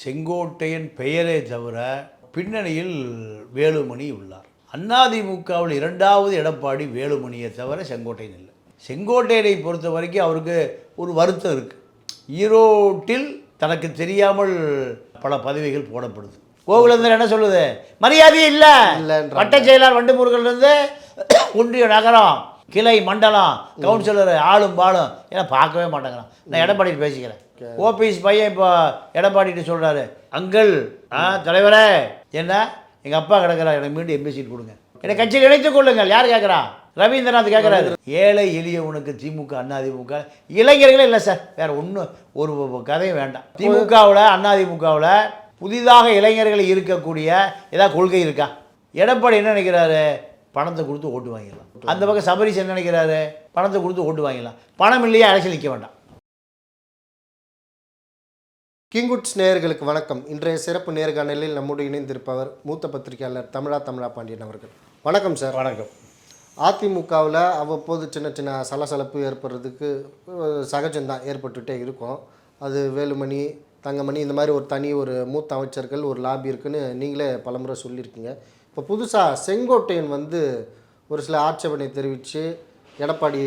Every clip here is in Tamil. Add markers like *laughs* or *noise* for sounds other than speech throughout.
செங்கோட்டையன் பெயரே தவிர பின்னணியில் வேலுமணி உள்ளார். அதிமுகவில் இரண்டாவது எடப்பாடி வேலுமணியை தவிர செங்கோட்டையன் இல்லை. செங்கோட்டையனை பொறுத்த வரைக்கும் அவருக்கு ஒரு வருத்தம் இருக்குது ஈரோட்டில் தனக்கு தெரியாமல் பல பதவிகள் போடப்படுது. கோகுலேந்தர் என்ன சொல்லுது? மரியாதையே இல்லை. வட்ட செயலாளர் வண்டுமுருகன்லேருந்து ஒன்றிய நகரம் கிளை மண்டலம் கவுன்சிலர் ஆளும் பாலும் ஏன்னா பார்க்கவே மாட்டேங்கிறான். நான் எடப்பாடி பேசிக்கிறேன். ஓபிஎஸ் பையன் இப்போ எடப்பாடிட்டு சொல்கிறாரு அங்கிள் ஆ தலைவரே. என்ன? எங்கள் அப்பா கிடக்குறா எனக்கு மீண்டும் எம்பி சீட் கொடுங்க. என்னை கட்சியில் இணைத்துக் கொள்ளுங்கள். யார் கேட்குறா? ரவீந்திரநாத் கேட்குறாரு. ஏழை எளியவனுக்கு திமுக அண்ணா திமுக. இளைஞர்களே இல்லை சார் வேற ஒன்றும் ஒரு கதையும் வேண்டாம். திமுகவில் அண்ணா திமுகவில் புதிதாக இளைஞர்கள் இருக்கக்கூடிய ஏதாவது கொள்கை இருக்கா? எடப்பாடி என்ன நினைக்கிறாரு? பணத்தை கொடுத்து ஓட்டு வாங்கிடலாம். அந்த பக்கம் சபரிஷ் என்ன நினைக்கிறாரு? பணத்தை கொடுத்து ஓட்டு வாங்கிடலாம். பணம் இல்லையா அரசியல் நிற்க வேண்டாம். கிங்குட்ஸ் நேயர்களுக்கு வணக்கம். இன்றைய சிறப்பு நேர்காணலில் நம்முடைய இணைந்திருப்பவர் மூத்த பத்திரிகையாளர் தமிழா தமிழா பாண்டியன் அவர்கள். வணக்கம் சார். வணக்கம். அதிமுகவில் அவ்வப்போது சின்ன சின்ன சலசலப்பு ஏற்படுறதுக்கு சகஜம்தான் ஏற்பட்டுகிட்டே இருக்கும். அது வேலுமணி தங்கமணி இந்த மாதிரி ஒரு தனி ஒரு மூத்த அமைச்சர்கள் ஒரு லாபி இருக்குன்னு நீங்களே பலமுறை சொல்லியிருக்கீங்க. இப்போ புதுசாக செங்கோட்டையன் வந்து ஒரு சில ஆட்சேபனை தெரிவித்து எடப்பாடி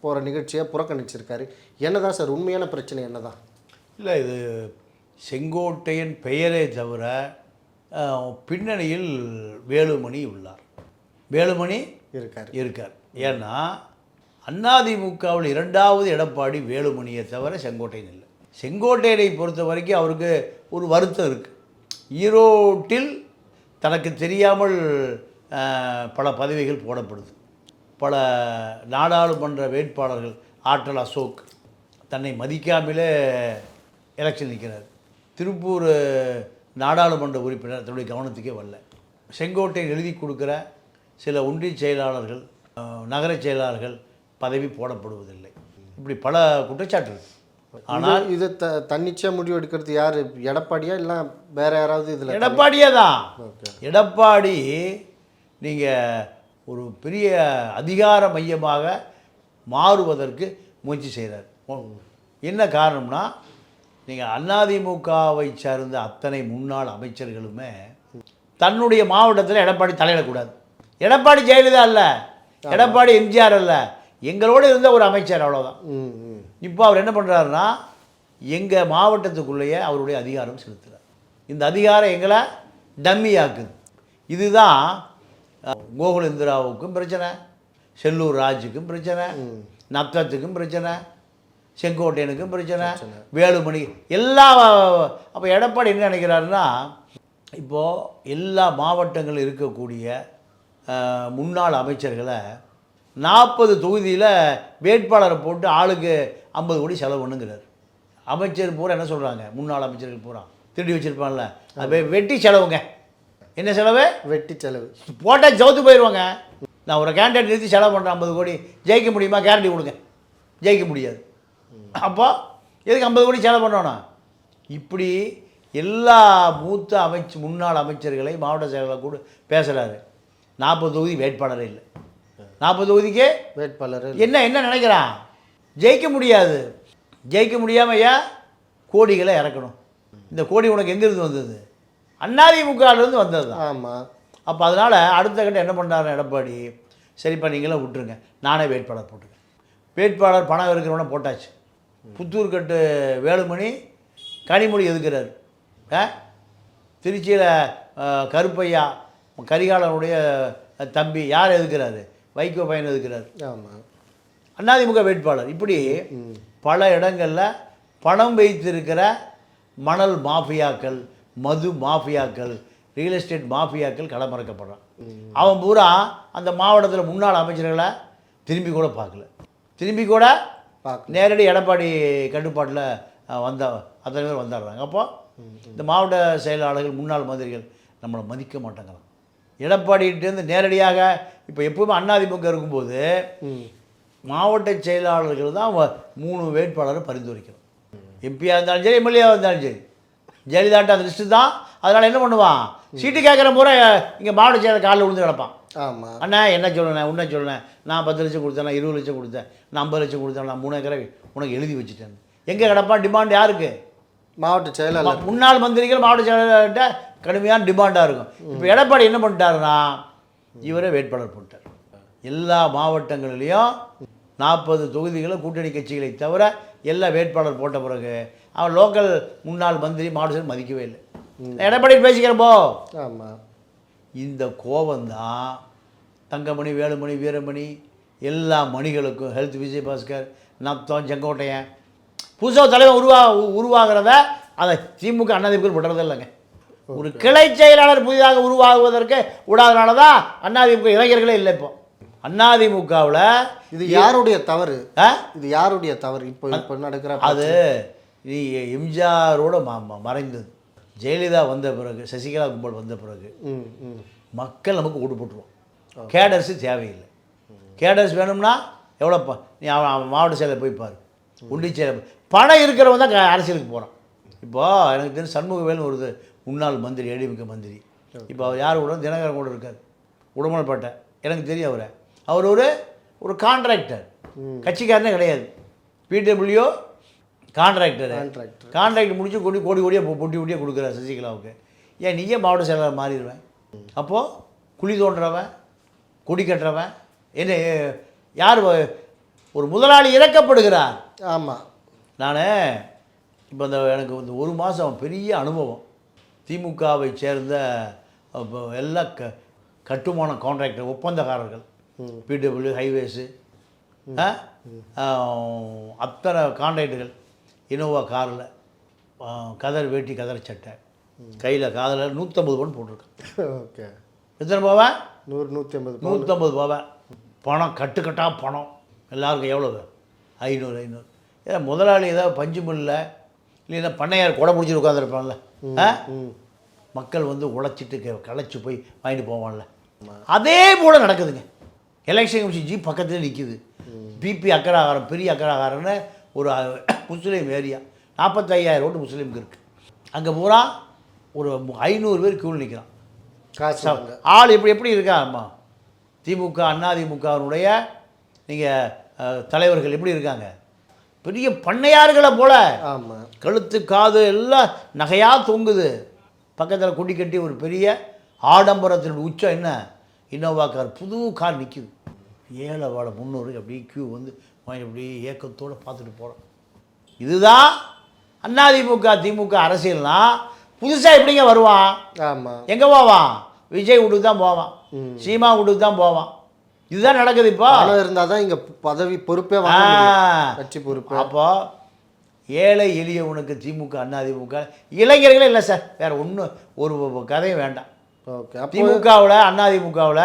போகிற நிகழ்ச்சியை புறக்கணிச்சிருக்காரு. என்னதான் சார்? உண்மையான பிரச்சனை என்னதான்? இல்லை இது செங்கோட்டையன் பெயரே தவிர பின்னணியில் வேலுமணி உள்ளார். வேலுமணி இருக்கார். இருக்கார். ஏன்னா அதிமுகவில் இரண்டாவது எடப்பாடி வேலுமணியை தவிர செங்கோட்டையன் இல்லை. செங்கோட்டையனை பொறுத்த வரைக்கும் அவருக்கு ஒரு வருத்தம் இருக்குது ஈரோட்டில் தனக்கு தெரியாமல் பல பதவிகள் போடப்படுது. பல நாடாளுமன்ற வேட்பாளர்கள் ஆற்றல் அசோக் தன்னை மதிக்காமலே எலெக்ஷன் நிற்கிறார். திருப்பூர் நாடாளுமன்ற உறுப்பினர் தன்னுடைய கவனத்துக்கே வரல. செங்கோட்டையன் எழுதி கொடுக்குற சில ஒன்றிய செயலாளர்கள் நகர செயலாளர்கள் பதவி போடப்படுவதில்லை. இப்படி பல குற்றச்சாட்டு ஆனால் இது த தன்னிச்சையாக முடிவு எடுக்கிறது யார்? எடப்பாடியா இல்லை வேற யாராவது இதில் எடப்பாடியே தான். எடப்பாடி நீங்கள் ஒரு பெரிய அதிகார மையமாக மாறுவதற்கு முயற்சி செய்கிறார் என்ன காரணம்னா நீங்கள் அதிமுகவை சார்ந்த அத்தனை முன்னாள் அமைச்சர்களுமே தன்னுடைய மாவட்டத்தில் எடப்பாடி தலையிடக்கூடாது. எடப்பாடி ஜெயலலிதா அல்ல எடப்பாடி எம்ஜிஆர் அல்ல. எங்களோடு இருந்த ஒரு அமைச்சர் அவ்வளோதான் இப்போ அவர் என்ன பண்ணுறாருன்னா எங்கள் மாவட்டத்துக்குள்ளேயே அவருடைய அதிகாரம் செலுத்துகிறார் இந்த அதிகாரம் எங்களை டம்மி ஆக்குது. இதுதான் கோகுலேந்திராவுக்கும் பிரச்சனை செல்லூர் ராஜுக்கும் பிரச்சனை நத்தத்துக்கும் பிரச்சனை செங்கோட்டையனுக்கும் பிரச்சனை வேலுமணி எல்லா அப்போ எடப்பாடி என்ன நினைக்கிறாருன்னா இப்போது எல்லா மாவட்டங்களில் இருக்கக்கூடிய முன்னாள் அமைச்சர்களை நாற்பது தொகுதியில் வேட்பாளரை போட்டு ஆளுக்கு ஐம்பது கோடி செலவு பண்ணுங்கிறார். அமைச்சர் பூரா என்ன சொல்கிறாங்க முன்னாள் அமைச்சர்கள் பூரா. திருடி வச்சுருப்பான்ல. அது வெட்டி செலவுங்க. என்ன செலவு? வெட்டி செலவு. போட்டால் ஜவுத்து போயிடுவாங்க நான் ஒரு கேண்டிடேட் நிறுத்தி செலவு பண்ணுறேன் ஐம்பது கோடி. ஜெயிக்க முடியுமா? கேரண்டி கொடுங்க. ஜெயிக்க முடியாது. அப்போ எதுக்கு ஐம்பது கோடி செலவு பண்ணணும் இப்படி எல்லா மூத்த அமைச்சு முன்னாள் அமைச்சர்களை மாவட்ட செயலாளர் கூட பேசுகிறாரு நாற்பது தொகுதி வேட்பாளரே இல்லை. நாற்பது தொகுதிக்கு வேட்பாளர் என்ன என்ன நினைக்கிறான்? ஜெயிக்க முடியாது. ஜெயிக்க முடியாமல் ஏன் கோடிகளை இறக்கணும்? இந்த கோடி உனக்கு எங்கேருந்து வந்தது? அதிமுகலேருந்து வந்தது தான். ஆமாம் அப்போ அதனால் அடுத்த கட்ட என்ன பண்ணுறாரு எடப்பாடி? சரிப்பா நீங்களே விட்டுருங்க. நானே வேட்பாளர் போட்டுக்கேன் வேட்பாளர் பணம் இருக்கிறவன போட்டாச்சு. புத்தூர் கட்டு வேலுமணி கனிமொழி எதுக்குறாரு? திருச்சியில் கருப்பையா கரிகாலனுடைய தம்பி யார் எதுக்குறாரு? வைகோ பையன் எதுக்குறாரு? ஆமாம் அதிமுக வேட்பாளர். இப்படி பல இடங்களில் பணம் வைத்திருக்கிற மணல் மாஃபியாக்கள் மது மாஃபியாக்கள் ரியல் எஸ்டேட் மாஃபியாக்கள் களமிறக்கப்படுறான் அவன் பூரா அந்த மாவட்டத்தில் முன்னாள் அமைச்சர்களை திரும்பி கூட பார்க்கல. திரும்பி கூட நேரடி எடப்பாடி கட்டுப்பாட்டில் வந்த அத்தனை பேர் வந்துடுறாங்க. அப்போ இந்த மாவட்ட செயலாளர்கள் முன்னாள் மந்திரிகள் நம்மளை மதிக்க மாட்டேங்கிறாங்க. எடப்பாடிகிட்டேருந்து நேரடியாக இப்போ எப்பவுமே அதிமுக இருக்கும்போது மாவட்ட செயலாளர்கள் தான் மூணு வேட்பாளரை பரிந்துரைக்கணும். எம்பியாக இருந்தாலும் சரி எம்எல்ஏவாக இருந்தாலும் சரி. ஜெயலலிதாட்ட அந்த லிஸ்ட்டு தான். அதனால் என்ன பண்ணுவான்? சீட்டு கேட்குற முறை இங்கே மாவட்ட செயலர் காலில் விழுந்து கிடப்பான். ஆமாம் அண்ணா என்ன சொல்லுனேன் உன்ன சொல்லுனேன் நான் பத்து லட்சம் கொடுத்தேன் நான் இருபது லட்சம் கொடுத்தேன் நான் ஐம்பது லட்சம் கொடுத்தேன் நான் மூணு ஏக்கரை உனக்கு எழுதி வச்சுட்டேன். எங்கே கிடப்பான் டிமாண்ட் யாருக்கு? மாவட்ட செயலாளர். முன்னாள் மந்திரிகள் மாவட்ட செயலாளர்கிட்ட கடுமையான டிமாண்டாக இருக்கும். இப்போ எடப்பாடி என்ன பண்ணிட்டாருன்னா இவரே வேட்பாளர் போட்டார். எல்லா மாவட்டங்களிலையும் நாற்பது தொகுதிகளை கூட்டணி கட்சிகளை தவிர எல்லா வேட்பாளர் போட்ட பிறகு அவன் லோக்கல் முன்னாள் மந்திரி மாவட்ட மதிக்கவே இல்லை. எடப்பாடி பேசிக்கிறேன் போ. ஆமாம் இந்த கோபம்தான் தங்கமணி வேலுமணி வீரமணி எல்லா மணிகளுக்கும் ஹெல்த் விஜயபாஸ்கர் நத்தம் செங்கோட்டையன் புதுசாக தலைவன் உருவா உருவாகிறத அதை திமுக அண்ணாதிமுக விடுறது இல்லைங்க. ஒரு கிளை செயலாளர் புதிதாக உருவாகுவதற்கு விடாதனால தான் அண்ணாதிமுக இளைஞர்களே இல்லை இப்போ. அண்ணாதிமுகவில் இது யாருடைய தவறு? இது யாருடைய தவறு? இப்போ இப்போ நடக்கிற அது எம்ஜிஆரோட மறைந்தது. ஜெயலலிதா வந்த பிறகு சசிகலா கும்பல் வந்த பிறகு மக்கள் நமக்கு ஓட்டு போட்டுருவோம். கேடர்ஸு தேவையில்லை. கேடர்ஸ் வேணும்னா எவ்வளோ நீ அவன் மாவட்ட செயலர் போய் பாரு. செயலர் பணம் இருக்கிறவன் தான் அரசியலுக்கு போகிறான் இப்போ எனக்கு தெரிஞ்ச சண்முகவேல்னு ஒரு முன்னாள் மந்திரி ஏடிமிக்க மந்திரி. இப்போ அவர் யார் கூட தினகரன் கூட இருக்கார். உடமலைப்பேட்டை. எனக்கு தெரியும் அவரை. அவர் ஒரு ஒரு கான்ட்ராக்டர் கட்சிக்காரனே கிடையாது. பிடபிள்யூ கான்ட்ராக்டர் கான்ட்ராக்டர் கான்ட்ராக்ட் முடிச்சு கொடி கோடி கோடியாக பொட்டி பொட்டியாக கொடுக்குற சசிகலாவுக்கு. ஏன் நீயே மாவட்ட செயலாளர் மாறிடுவேன். அப்போது குழி தோன்றவன் கொடி கட்டுறவன் என்ன யார் ஒரு முதலாளி இறக்கப்படுகிறார். ஆமாம் நான் இப்போ இந்த எனக்கு இந்த ஒரு மாதம் பெரிய அனுபவம். திமுகவை சேர்ந்த எல்லா க கட்டுமான கான்ட்ராக்டர் ஒப்பந்தக்காரர்கள். பிடபிள்யூ ஹைவேஸு அத்தனை கான்ட்ராக்டுகள் இனோவா காரில் கதர் வேட்டி கதர் சட்டை. கையில் காதில் நூற்றம்பது பவுன் போட்டிருக்கேன் ஓகே. எத்தனை போவேன் நூறு நூற்றி ஐம்பது நூற்றம்பது போவேன் பணம் கட்டுக்கட்டாக பணம். எல்லாருக்கும் எவ்வளவு? ஐநூறு ஐநூறு. ஏன்னா முதலாளி ஏதாவது பஞ்சு மில்ல இல்லைன்னா பண்ணையார் கொடை பிடிச்சிட்டு உட்காந்துருப்பான்ல ஆ? மக்கள் வந்து உழைச்சிட்டு களைச்சு போய் வாங்கிட்டு போவான்ல. அதே போல் நடக்குதுங்க. எலெக்ஷன் கமிஷன் ஜீப் பக்கத்தில் நிற்கிது பிபி அக்கராகாரம் பெரிய அக்கராகாரம்னு ஒரு முஸ்லீம் ஏரியா. நாற்பத்தையாயிரம் ஓட்டு முஸ்லீமுக்கு இருக்குது அங்கே பூரா ஒரு ஐநூறு பேர் கியூவில் நிற்கிறான் காசு ஆள் எப்படி எப்படி இருக்கா அம்மா? திமுக அதிமுகவினுடைய நீங்கள் தலைவர்கள் எப்படி இருக்காங்க? பெரிய பண்ணையார்களை போல. ஆமாம் கழுத்து காது எல்லாம் நகையாக தொங்குது. பக்கத்தில் குடி கட்டி ஒரு பெரிய ஆடம்பரத்தின் உச்சம் என்ன? இன்னோவா கார் புது கார் நிற்குது ஏழை வாழை முந்நூறு அப்படியே கியூ வந்து வாங்கி அப்படியே ஏக்கத்தோடு பார்த்துட்டு போகிறோம் இதுதான் அதிமுக திமுக அரசியல்னா புதுசாக எப்படிங்க வருவான்? ஆமாம் எங்கே போவான்? விஜய் வீட்டுக்கு தான் போவான். சீமா வீட்டுக்கு தான் போவான். இதுதான் நடக்குது இப்போ. பணம் இருந்தால் தான் இங்கே பதவி பொறுப்பே கட்சி பொறுப்பு. அப்போ ஏழை எளியவனுக்கு திமுக அதிமுக இளைஞர்களே இல்லை சார். வேற ஒன்றும் ஒரு கதையும் வேண்டாம். ஓகே. திமுகவில் அதிமுகவில்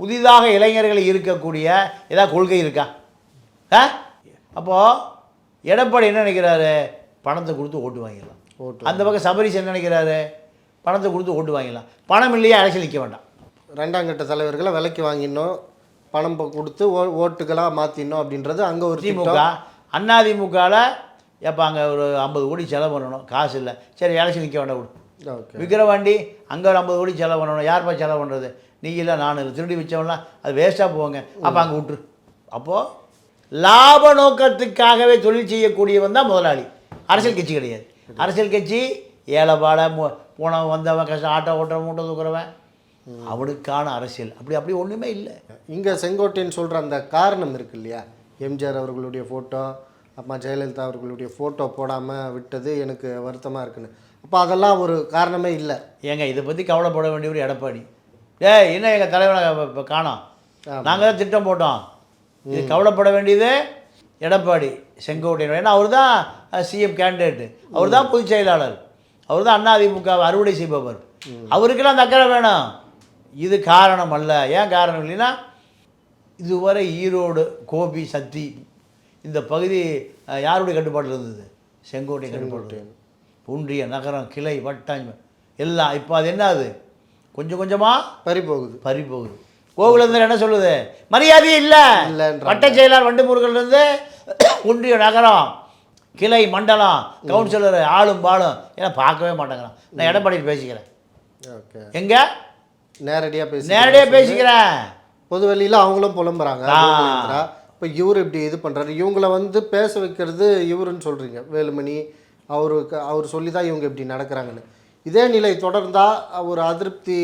புதிதாக இளைஞர்கள் இருக்கக்கூடிய ஏதாவது கொள்கை இருக்கா? ஆ? அப்போது எடப்பாடி என்ன நினைக்கிறாரு? பணத்தை கொடுத்து ஓட்டு வாங்கிடலாம். ஓட்டு அந்த பக்கம் சபரிஸ் என்ன நினைக்கிறாரு? பணத்தை கொடுத்து ஓட்டு வாங்கிடலாம். பணம் இல்லையா அரசியல் நிற்க வேண்டாம். ரெண்டாம் கட்ட தலைவர்களை விலைக்கு வாங்கிடணும். பணம் கொடுத்து ஓ ஓட்டுகளாக மாற்றிடணும் அப்படின்றது அங்கே ஒரு திமுக அதிமுகவில் எப்போ அங்கே ஒரு ஐம்பது கோடி செலவு பண்ணணும். காசு இல்லை. சரி எலெக்ஷன் நிற்க வேண்டாம் விடு. ஓகே. விக்கிரவாண்டி அங்கே ஒரு ஐம்பது கோடி செலவு பண்ணணும். யார்ப்பா செலவு பண்ணுறது நீ இல்லை நான் இல்லை. திருடி வச்சவன்லாம் அது வேஸ்ட்டாக போவாங்க அப்போ அங்கே விட்டுரு. அப்போது லாப நோக்கத்துக்காகவே தொழில் செய்யக்கூடியவன் தான் முதலாளி. அரசியல் கட்சி கிடையாது. அரசியல் கட்சி ஏழை பாடை போனவன் வந்தவன் கஷ்டம் ஆட்டோ ஓட்டுறவன் மூட்டை தூக்குறவன். அவனுக்கான அரசியல். அப்படி அப்படி ஒன்றுமே இல்லை. இங்கே செங்கோட்டைன்னு சொல்கிற அந்த காரணம் இருக்கு இல்லையா? எம்ஜிஆர் அவர்களுடைய ஃபோட்டோ அம்மா ஜெயலலிதா அவர்களுடைய ஃபோட்டோ போடாமல் விட்டது எனக்கு வருத்தமாக இருக்குன்னு. அப்போ அதெல்லாம் ஒரு காரணமே இல்லை. ஏங்க இதை பற்றி கவலைப்பட வேண்டியவர் எடப்பாடி. ஏய் என்ன எங்கள் தலைவனை இப்போ காணோம். நாங்கள் தான் திட்டம் போட்டோம். இது கவலைப்பட வேண்டியது எடப்பாடி செங்கோட்டையன் ஏன்னா அவர் தான் சிஎம் கேண்டிடேட்டு அவர் தான் பொதுச் செயலாளர். அவர் தான் அதிமுக அறுவடை செய்பவர். அவருக்கெல்லாம் அந்த அக்கறை வேணும். இது காரணம் அல்ல. ஏன் காரணம் இல்லைன்னா இதுவரை ஈரோடு கோபி சக்தி இந்த பகுதி யாருடைய கட்டுப்பாட்டில் இருந்தது? செங்கோட்டை கட்டுப்பாடு ஒன்றிய நகரம் கிளை வட்டம் எல்லாம். இப்போ அது என்ன அது? கொஞ்சம் கொஞ்சமாக பறி போகுது பறி போகுது கோகுலேந்திரன் என்ன சொல்லுது? மரியாதையே இல்லை. வட்ட செயலாளர் வண்டுமுருகன்லேருந்து ஒன்றிய நகரம் கிளை மண்டலம் கவுன்சிலர் ஆளும் பாலும் ஏன்னா பார்க்கவே மாட்டேங்கிறான். நான் எடப்பாடி பேசிக்கிறேன். ஓகே. எங்க? நேரடியாக பேசி நேரடியாக பேசிக்கிறேன். பொது வெளியில் அவங்களும் புலம்புறாங்க. இப்போ இவர் இப்படி இது பண்ணுறாரு இவங்கள வந்து பேச வைக்கிறது இவருன்னு சொல்கிறீங்க வேலுமணி. அவருக்கு அவர் சொல்லி தான் இவங்க இப்படி நடக்கிறாங்கன்னு. இதே நிலை தொடர்ந்தால் ஒரு அதிருப்தி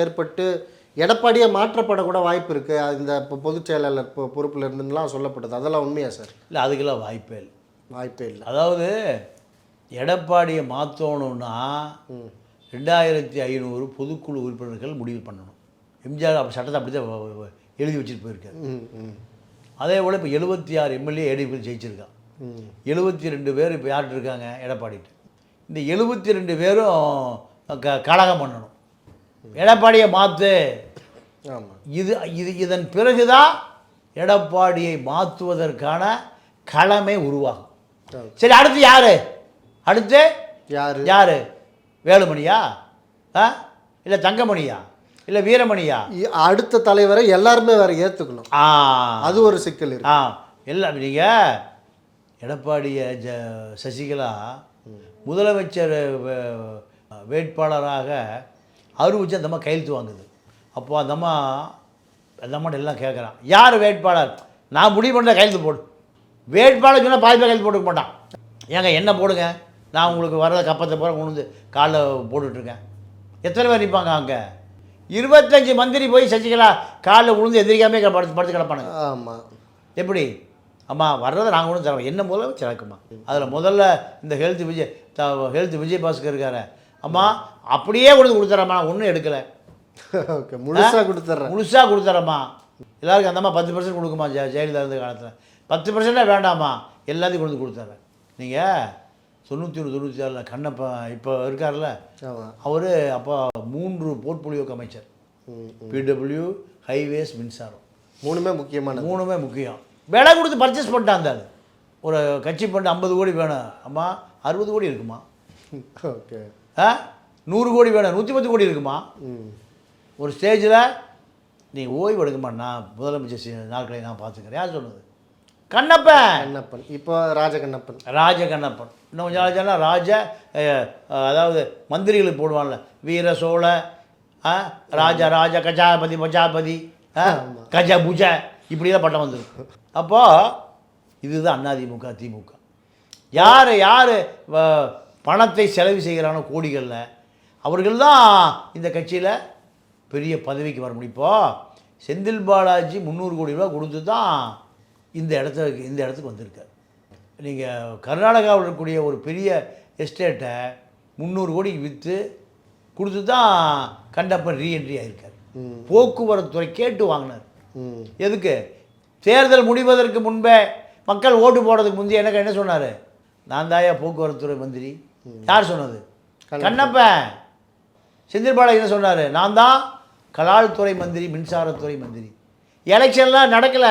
ஏற்பட்டு எடப்பாடியே மாற்றப்படக்கூட வாய்ப்பு இருக்குது இந்த இப்போ பொதுச் செயலாளர் இப்போ பொறுப்பில் இருந்துலாம் சொல்லப்படுது அதெல்லாம் உண்மையா சார்? இல்லை அதுக்கெல்லாம் வாய்ப்பே இல்லை. வாய்ப்பே இல்லை. அதாவது எடப்பாடியை மாற்றணும்னா ரெண்டாயிரத்தி ஐநூறு பொதுக்குழு உறுப்பினர்கள் முடிவு பண்ணணும். எம்ஜிஆர் அப்போ சட்டத்தை அப்படி தான் எழுதி வச்சுட்டு போயிருக்காரு. அதே போல் இப்போ எழுபத்தி ஆறு எம்எல்ஏ ஏடிபி ஜெயிச்சிருக்கான். எழுபத்தி ரெண்டு பேர் இப்போ யார்கிட்ட இருக்காங்க எடப்பாடிட்டு இந்த எழுபத்தி ரெண்டு பேரும் க கழகம் பண்ணணும். எடப்பாடியை மாற்று இது இது இதன் பிறகுதான் எடப்பாடியை மாற்றுவதற்கான களமே உருவாகும். சரி அடுத்து யாரு? அடுத்து யார்? யாரு? வேலுமணியா? ஆ? இல்லை தங்கமணியா? இல்லை வீரமணியா? அடுத்த தலைவரை எல்லாருமே வேற ஏற்றுக்கணும் அது ஒரு சிக்கல் ஆ. எல்லாம் நீங்கள் எடப்பாடிய ஜ சசிகலா முதலமைச்சர் வே- அறிவிச்சு அந்த அம்மா கையெழுத்து வாங்குது. அப்போ அந்த அம்மா அந்த அம்மாட்ட எல்லாம் கேட்குறான். யார் வேட்பாளர்? நான் முடிவு பண்ண கையெழுத்து போடு. வேட்பாளர் சொன்னால் பாதி பேர் கையெழுத்து போட்டுக்க மாட்டான். ஏங்க என்ன போடுங்க? நான் உங்களுக்கு வர்ற கப்பத்தை போகிற கொண்டு வந்து காலில் போட்டுட்ருக்கேன். எத்தனை பேர் நிற்பாங்க அங்கே? இருபத்தஞ்சி மந்திரி போய் சசிகலா காலில் விழுந்து எதிரிக்காமே படுத்து படுத்து கிடப்பானுங்க. ஆமாம் எப்படி? அம்மா வர்றதை நாங்கள் ஒன்றும் தரோம் என்ன முதல்ல சிறக்குமா அதில் முதல்ல இந்த ஹெல்த் விஜய் ஹெல்த் விஜய் பாஸ்கர் இருக்காரு. அம்மா அப்படியே கொடுத்து கொடுத்துறேம்மா ஒன்றும் எடுக்கலை. ஓகே முழுசாக கொடுத்துட்றேன். முழுசாக கொடுத்துறேம்மா எல்லாருக்கும் அந்தம்மா பத்து பர்சன்ட் கொடுக்குமா ஜெ ஜெயலலிதா இருந்த காலத்தில்? பத்து பர்சன்டாக வேண்டாமா எல்லாத்தையும் கொண்டு கொடுத்துட்றேன். நீங்கள் தொண்ணூற்றி ஒன்று தொண்ணூற்றி ஆறில் கண்ணப்பா இப்போ இருக்கார்ல அவர் அப்போ மூன்று போர்ட்போலியோக்கு அமைச்சர். பிடபிள்யூ ஹைவேஸ் மின்சாரம். மூணுமே முக்கியமானது. மூணுமே முக்கியம். விலை கொடுத்து பர்ச்சேஸ் பண்ணிட்டான் ஆளு. ஒரு கட்சி பண்ணி ஐம்பது கோடி வேணும். அம்மா அறுபது கோடி இருக்குமா? ஓகே. ஆ? நூறு கோடி வேணும் நூற்றி பத்து கோடி இருக்குமா? ஒரு ஸ்டேஜில் நீ ஓய்வு எடுக்குமா நான் முதலமைச்சர் நாட்களை நான் பார்த்துக்கிறேன். யார் சொன்னது? கண்ணப்பன். கண்ணப்பன். இப்போ ராஜகண்ணப்பன் ராஜ கண்ணப்பன். இன்னும் கொஞ்சம் நாளைக்கு ராஜ அதாவது மந்திரிகளுக்கு போடுவான்ல வீர சோழ ராஜ ராஜ கஜாபதி பஜாபதி கஜ புஜ இப்படிதான் பட்டம் வந்துருக்கு. அப்போது இதுதான் அதிமுக திமுக. யார் யார் பணத்தை செலவு செய்கிறானோ கோடிகளில் அவர்கள் தான் இந்த கட்சியில் பெரிய பதவிக்கு வர முடியும். இப்போ செந்தில் பாலாஜி முந்நூறு கோடி ரூபா கொடுத்து தான் இந்த இடத்துக்கு இந்த இடத்துக்கு வந்திருக்கார். நீங்கள் கர்நாடகாவில் இருக்கக்கூடிய ஒரு பெரிய எஸ்டேட்டை முந்நூறு கோடிக்கு விற்று கொடுத்து தான் கண்டப்பன் ரீஎன்ட்ரி ஆயிருக்கார். ம். போக்குவரத்து துறை கேட்டு வாங்கினார். எதுக்கு? தேர்தல் முடிவதற்கு முன்பே மக்கள் ஓட்டு போடுறதுக்கு முந்தைய எனக்கு என்ன சொன்னார்? நான் தாயா போக்குவரத்து துறை மந்திரி யார் சொன்னது? கண்ணப்பன். செந்தில் பாலாஜி என்ன சொன்னார்? நான் தான் கலால் துறை மந்திரி மின்சாரத்துறை மந்திரி. எலெக்ஷன்லாம் நடக்கல.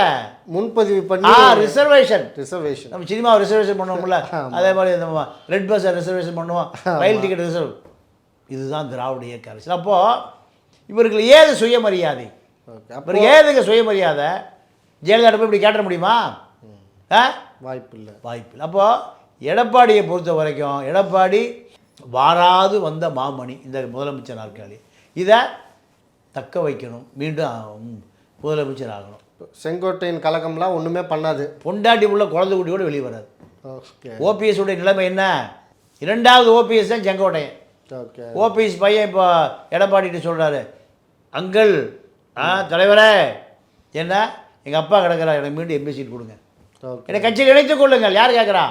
முன்பதிவு பண்ணி ரிசர்வேஷன் ரிசர்வேஷன் நம்ம சினிமா ரிசர்வேஷன் பண்ணுவோம்ல. *laughs* அதே மாதிரி நம்ம ரெட் பஸ்ஸை ரிசர்வேஷன் பண்ணுவோம். ரயில் டிக்கெட் ரிசர்வ் இதுதான் திராவிட இயக்க அரசியல். அப்போது இவர்கள் ஏது சுயமரியாதை? ஓகே. அப்போ இவருக்கு ஏதுங்க சுயமரியாதை? ஜெயலலிதா போய் இப்படி கேட்ட முடியுமா? ஆ? வாய்ப்பு இல்லை வாய்ப்பு இல்லை அப்போது எடப்பாடியை பொறுத்த வரைக்கும் எடப்பாடி வாராது வந்த மாமணி இந்த முதலமைச்சர் நாற்காலி. இதை தக்க வைக்கணும். மீண்டும் முதலமைச்சர் ஆகணும். செங்கோட்டையின் கழகம்லாம் ஒன்றுமே பண்ணாது. பொண்டாட்டி உள்ள குழந்தை குட்டி கூட வெளியே வராது. ஓபிஎஸ் உடைய நிலைமை என்ன? இரண்டாவது ஓபிஎஸ் தான் செங்கோட்டையன். ஓபிஎஸ் பையன் இப்போ எடப்பாடிட்டு சொல்கிறாரு அங்கிள் ஆ தலைவரே என்ன? எங்கள் அப்பா கிடக்குறா எனக்கு மீண்டும் எம்பி சீட் கொடுங்க. என்னை கட்சியில் இணைத்துக் கொள்ளுங்கள். யார் கேட்குறா?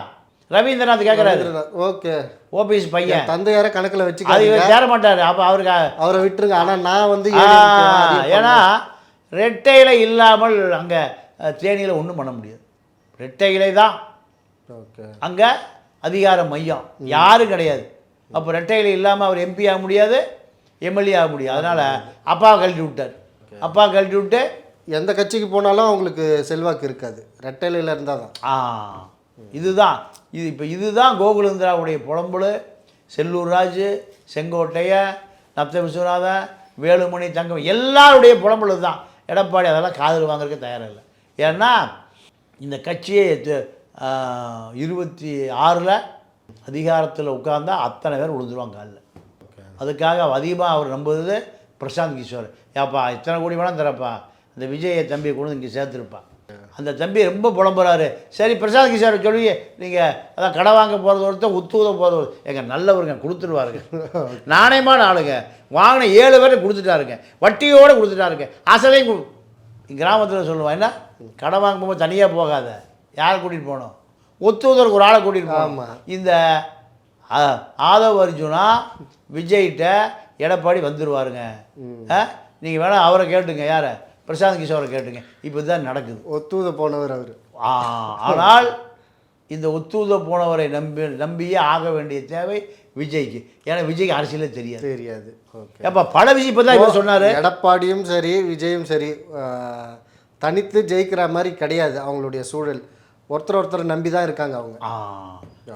ரவீந்திரநாத் கேட்குறாரு ஓகே. ஓபிஎஸ் பையன். தந்தையார கணக்கில் அது வச்சுக்காதீங்க இவர் சேர மாட்டார் அப்போ அவருக்கு அவரை விட்டுருங்க. ஆனால் நான் வந்து. ஏன்னா ரெட்டையில இல்லாமல் அங்கே தேனியில் ஒன்றும் பண்ண முடியாது. ரெட்டையிலை தான். ஓகே. அங்கே அதிகார மையம். யாரும் கிடையாது. அப்போ ரெட்டையிலை இல்லாமல் அவர் எம்பி ஆக முடியாது எம்எல்ஏ ஆக முடியாது. அதனால் அப்பா கழட்டி விட்டார். அப்பா கழட்டி விட்டு எந்த கட்சிக்கு போனாலும் அவங்களுக்கு செல்வாக்கு இருக்காது. ரெட்டையில இருந்தால் தான் ஆ. இதுதான். இது இப்போ இதுதான் கோகுலேந்திராவுடைய புலம்புல. செல்லூர் ராஜு செங்கோட்டைய நப்த விஸ்வநாதன் வேலுமணி தங்கம் எல்லாருடைய புலம்புல தான் எடப்பாடி அதெல்லாம் காதல் வாங்குறதுக்கு தயாராக இல்லை ஏன்னா இந்த கட்சியை இருபத்தி ஆறில் அதிகாரத்தில் உட்கார்ந்தா அத்தனை பேர் விழுந்துருவாங்க காலில். அதுக்காக அதிகமாக அவர் நம்புறது பிரசாந்த் கிஷோர். ஏப்பா இத்தனை கோடி வேணாம் தரப்பா. அந்த விஜயை தம்பியை கொண்டு இங்கே சேர்த்துருப்பா. அந்த தம்பி ரொம்ப புலம்புறாரு. சரி பிரசாந்த் கிஷோரை சொல்லி நீங்கள் அதான் கடை வாங்க போகிறது ஒருத்தர் உத்தூத போகிறது எங்க நல்லவருங்க கொடுத்துருவாருங்க. நாணயமான ஆளுங்க. வாங்கின ஏழு பேரை கொடுத்துட்டாருங்க. வட்டியோடு கொடுத்துட்டாருங்க. அசலையும் கிராமத்தில் சொல்லுவான் என்ன? கடை வாங்க போகும்போது தனியாக போகாத. யாரை கூட்டிகிட்டு போகணும்? ஒத்துவதற்கு ஒரு ஆளை கூட்டிகிட்டு. போகணும். இந்த ஆதவ் அர்ஜுனா விஜய்கிட்ட எடப்பாடி வந்துருவாருங்க. நீங்கள் வேணால் அவரை கேட்டுங்க யாரை? பிரசாந்த் கிஷோரை கேட்டுங்க. இப்போ தான் நடக்குது. ஒத்தூத போனவர் அவர். ஆ, ஆனால் இந்த ஒத்தூத போனவரை நம்பி நம்பியே ஆக வேண்டிய தேவை விஜய்க்கு. ஏன்னா விஜய்க்கு அரசியலே தெரியாது. தெரியாது. ஏப்பா பல விஷயம் இப்போ தான் இவர் சொன்னார். எடப்பாடியும் சரி விஜயும் சரி தனித்து ஜெயிக்கிற மாதிரி கிடையாது அவங்களுடைய சூழல். ஒருத்தர் ஒருத்தர் நம்பி தான் இருக்காங்க அவங்க.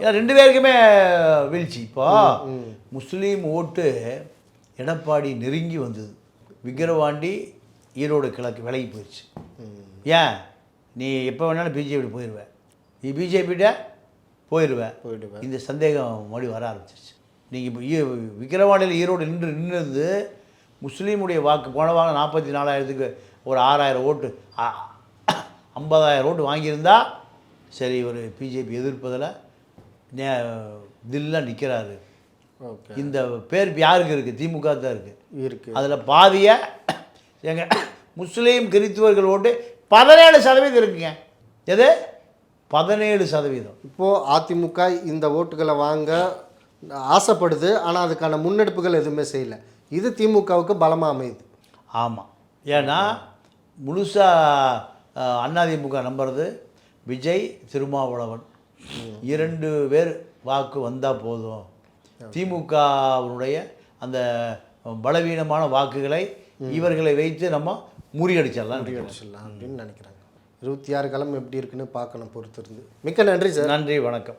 ஏன்னா ரெண்டு பேருக்குமே வீழ்ச்சி இப்போ. முஸ்லீம் ஓட்டு எடப்பாடி நெருங்கி வந்தது. விக்கிரவாண்டி ஈரோடு கிழக்கு விலகி போயிடுச்சு. ஏன்? நீ எப்போ வேணாலும் பிஜேபி போயிடுவேன் நீ பிஜேபிகிட்ட போயிடுவேன் போயிடுவேன் இந்த சந்தேகம் மறுபடி வர ஆரம்பிச்சிருச்சு. நீங்கள் இப்போ ஈ விக்கிரவாண்டியில் ஈரோடு நின்று நின்றது முஸ்லீமுடைய வாக்கு போன வாங்க நாற்பத்தி நாலாயிரத்துக்கு ஒரு ஆறாயிரம் ஓட்டு ஐம்பதாயிரம் ஓட்டு வாங்கியிருந்தா சரி ஒரு பிஜேபி எதிர்ப்பதில் நே தில்லாம் நிற்கிறாரு ஓகே. இந்த பேர் யாருக்கு இருக்குது திமுக தான் இருக்குது இருக்கு. அதில் பாதியை எங்கள் முஸ்லீம் கிறித்துவர்கள் ஓட்டு பதினேழு சதவீதம் இருக்குங்க. எது? பதினேழு சதவீதம். இப்போ அதிமுக இந்த ஓட்டுகளை வாங்க ஆசைப்படுது ஆனால் அதுக்கான முன்னெடுப்புகள் எதுவுமே செய்யல. இது திமுகவுக்கு பலமா அமையுது. ஆமாம் ஏன்னா முழுசாக அதிமுக நம்புறது விஜய் திருமாவளவன். இரண்டு பேர் வாக்கு வந்தால் போதும். திமுகவினுடைய அந்த பலவீனமான வாக்குகளை இவர்களை வைத்து நம்ம முறியடிச்சிடலாம் நினைக்கிறேன். அடிச்சிடலாம் அப்படின்னு நினைக்கிறாங்க. இருபத்தி ஆறு களம் எப்படி இருக்குன்னு பார்க்கணும் பொறுத்திருந்து. மிக்க நன்றி சார். நன்றி வணக்கம்.